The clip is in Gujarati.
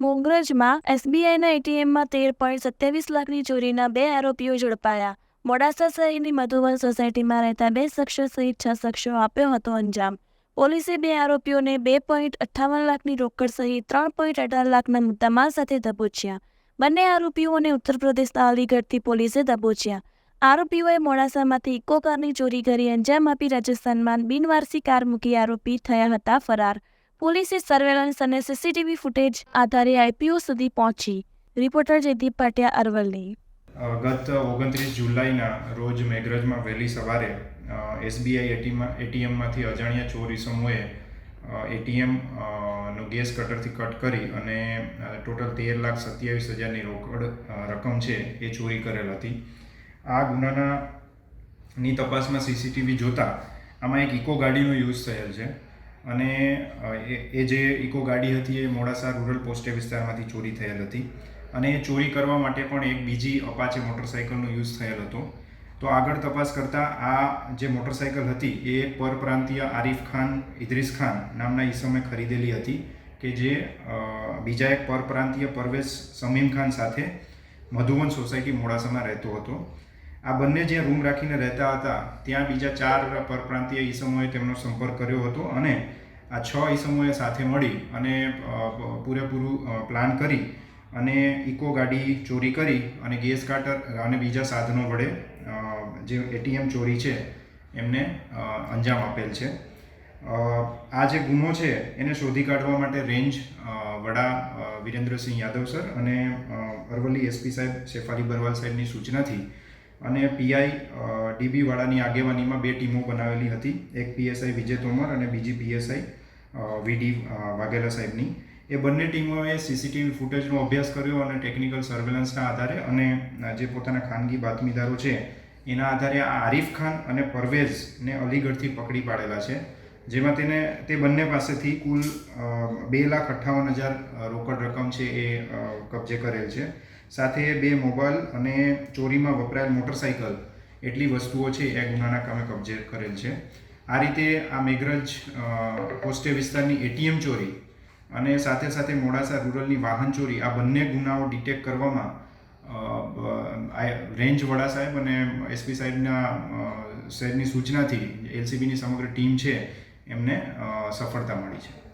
મોંગરજમાં એસબીઆઈના એટીએમમાં તેર પોઈન્ટ સત્યાવીસ લાખની ચોરીના બે આરોપીઓ ઝડપાયા. મોડાસા શહેરની મધુવન સોસાયટીમાં રહેતા બે શખ્સો સહિત છ શખ્સો આપ્યો હતો અંજામ. પોલીસે બે આરોપીઓને બે પોઈન્ટ અઠ્ઠાવન લાખની રોકડ સહિત ત્રણ પોઈન્ટ અઢાર લાખના મુદ્દામાલ સાથે દબોચ્યા. બંને આરોપીઓને ઉત્તર પ્રદેશના અલીગઢથી પોલીસે દબોચ્યા. આરોપીઓએ મોડાસામાંથી ઇકો કારની ચોરી કરી અંજામ આપી રાજસ્થાનમાં બિનવારસી કાર મૂકી આરોપી થયા હતા ફરાર. પોલીસે સર્વેલન્સ અને સીસીટીવી ફૂટેજ આધારે આઈપીઓ સુધી પહોંચી. રિપોર્ટર જયદીપ પાટિયા અરવલ્લી. ગત ઓગણત્રીસ જુલાઈના રોજ મેઘરજમાં વહેલી સવારે એસબીઆઈ એટીમાં, એટીએમમાંથી અજાણ્યા ચોરી સમૂહે એટીએમ નો ગેસ કટરથી કટ કરી અને ટોટલ તેર લાખ સત્યાવીસ હજારની રોકડ રકમ છે એ ચોરી કરેલ હતી. આ ગુનાના ની તપાસમાં સીસીટીવી જોતા આમાં એક ઇકો ગાડીનો યુઝ થયેલ છે. અને એ જે ઇકો ગાડી હતી એ મોડાસા રૂરલ પોસ્ટે વિસ્તારમાંથી ચોરી થયેલ હતી. અને એ ચોરી કરવા માટે પણ એક બીજી અપાચે મોટરસાઇકલનો યુઝ થયેલ હતો. તો આગળ તપાસ કરતાં આ જે મોટરસાઇકલ હતી એ પરપ્રાંતીય આરિફ ખાન, ઇદ્રીસ ખાન નામના ઈસમે ખરીદેલી હતી કે જે બીજા એક પરપ્રાંતીય પરવેશ સમીમ ખાન સાથે મધુવન સોસાયટી મોડાસામાં રહેતો હતો. આ બંને જે રૂમ રાખીને રહેતા હતા, ત્યાં બીજા ચાર પરપ્રાંતીય ઈસમોએ તેમનો સંપર્ક કર્યો હતો અને આ છ ઈસમોએ સાથે મળી અને પૂરેપૂરું પ્લાન કરી અને ઇકો ગાડી ચોરી કરી અને ગેસ કાટર અને બીજા સાધનો વડે જે એટીએમ ચોરી છે, એમને અંજામ આપેલ છે. આ જે ગુનો છે, એને શોધી કાઢવા માટે રેન્જ વડા વિરેન્દ્રસિંહ યાદવ સર અને અરવલ્લી એસપી સાહેબ, શેફાલી બરવાલ સાહેબની સૂચનાથી અને પીઆઈ ડીબીવાળાની આગેવાનીમાં બે ટીમો બનાવેલી હતી. એક પીએસઆઈ વિજય તોમર અને બીજી પીએસઆઈ વીડી વાઘેલા સાહેબની. એ બંને ટીમોએ સીસીટીવી ફૂટેજનો અભ્યાસ કર્યો અને ટેકનિકલ સર્વેલન્સના આધારે અને જે પોતાના ખાનગી બાતમીદારો છે, એના આધારે આ આરિફ ખાન અને પરવેઝને અલીગઢથી પકડી પાડેલા છે. જેમાં તેને, તે બંને પાસેથી કુલ બે લાખ અઠ્ઠાવન હજાર રોકડ રકમ છે એ કબજે કરેલ છે. સાથે બે મોબાઈલ અને ચોરીમાં વપરાયેલ મોટરસાઇકલ એટલી વસ્તુઓ છે એ ગુનાના કામે કબજે કરેલ છે. આ રીતે આ મેઘરજ અ, પોસ્ટે વિસ્તારની એટીએમ ચોરી અને સાથે સાથે મોડાસા રૂરલની વાહન ચોરી આ બંને ગુનાઓ ડિટેક્ટ કરવામાં રેન્જ વડા સાહેબ અને એસપી સાહેબના સાહેબની સૂચનાથી એલસીબીની સમગ્ર ટીમ છે એમને સફળતા મળી છે.